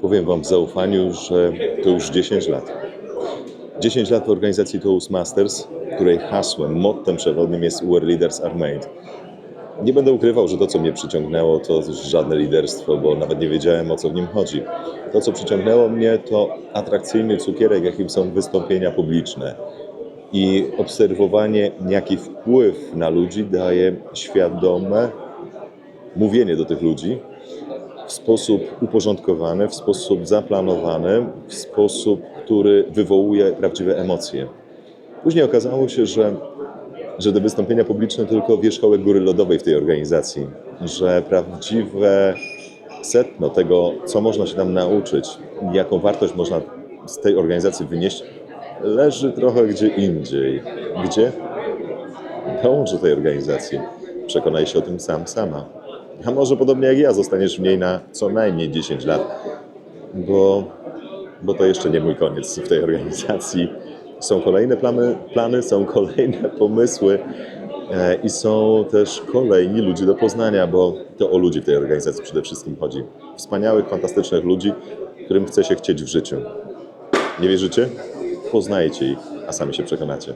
Powiem Wam w zaufaniu, że to już 10 lat. 10 lat w organizacji Toastmasters, której hasłem, mottem przewodnim jest Where Leaders Are Made. Nie będę ukrywał, że to, co mnie przyciągnęło, to żadne liderstwo, bo nawet nie wiedziałem, o co w nim chodzi. To, co przyciągnęło mnie, to atrakcyjny cukierek, jakim są wystąpienia publiczne i obserwowanie, jaki wpływ na ludzi daje świadome mówienie do tych ludzi w sposób uporządkowany, w sposób zaplanowany, w sposób, który wywołuje prawdziwe emocje. Później okazało się, że, że te wystąpienia publiczne tylko wierzchołek góry lodowej w tej organizacji, że prawdziwe sedno tego, co można się tam nauczyć, jaką wartość można z tej organizacji wynieść, leży trochę gdzie indziej. Gdzie? Dołącz do tej organizacji. Przekonaj się o tym sam, sama. A może podobnie jak ja, zostaniesz w niej na co najmniej 10 lat, bo, bo to jeszcze nie mój koniec w tej organizacji. Są kolejne plany, plany są kolejne pomysły e, i są też kolejni ludzie do poznania, bo to o ludzi w tej organizacji przede wszystkim chodzi. Wspaniałych, fantastycznych ludzi, którym chce się chcieć w życiu. Nie wierzycie? Poznajcie ich, a sami się przekonacie.